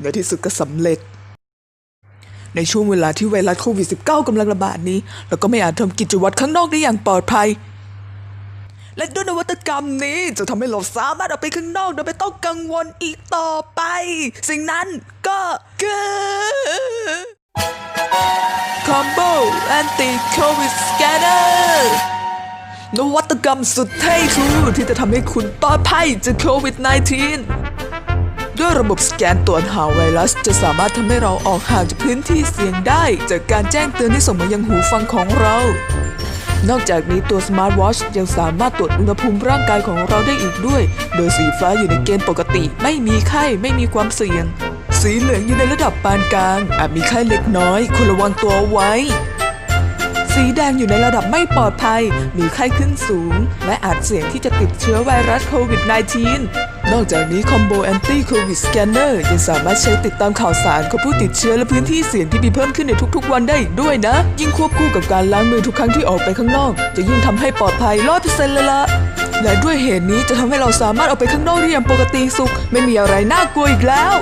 ในที่สุดก็สำเร็จ ในช่วงเวลาที่ไวรัสโควิด -19 กำลังระบาดนี้ เราก็ไม่อาจทำกิจวัตรข้างนอกได้อย่างปลอดภัย และด้วยนวัตกรรมนี้จะทำให้เราสามารถออกไปข้างนอกโดยไม่ต้องกังวลอีกต่อไป สิ่งนั้นก็คือ Combo Anti COVID Scanner นวัตกรรมสุดเท่คือที่จะทำให้คุณปลอดภัยจากโควิด -19 ด้วยระบบสแกนตรวจหาไวรัส จะสามารถทำให้เราออกห่างจากพื้นที่เสี่ยงได้ จากการแจ้งเตือนที่ส่งมายังหูฟังของเรา นอกจากนี้ตัว Smart Watch ยังสามารถตรวจอุณหภูมิร่างกายของเราได้อีกด้วย โดยสีฟ้าอยู่ในเกณฑ์ปกติ ไม่มีไข้ไม่มีความเสี่ยง สีเหลืองอยู่ในระดับปานกลางอาจมีไข้เล็กน้อยควรระวังตัวไว้สีแดงอยู่ในระดับไม่ปลอดภัย มีไข้ขึ้นสูง และอาจเสี่ยงที่จะติดเชื้อไวรัสโควิด -19 นอกจากนี้คอมโบแอนตี้โควิดสแกนเนอร์ยังสามารถใช้ติดตามข่าวสารของผู้ติดเชื้อและพื้นที่เสี่ยงที่มีเพิ่มขึ้นในทุกๆ วันได้อีกด้วยนะ ยิ่งควบคู่กับการล้างมือทุกครั้งที่ออกไปข้างนอก จะยิ่งทำให้ปลอดภัยร้อยเปอร์เซ็นต์เลยละและด้วยเหตุนี้จะทำให้เราสามารถออกไปข้างนอกได้อย่างปกติสุข ไม่มีอะไรน่ากลัวอีกแล้ว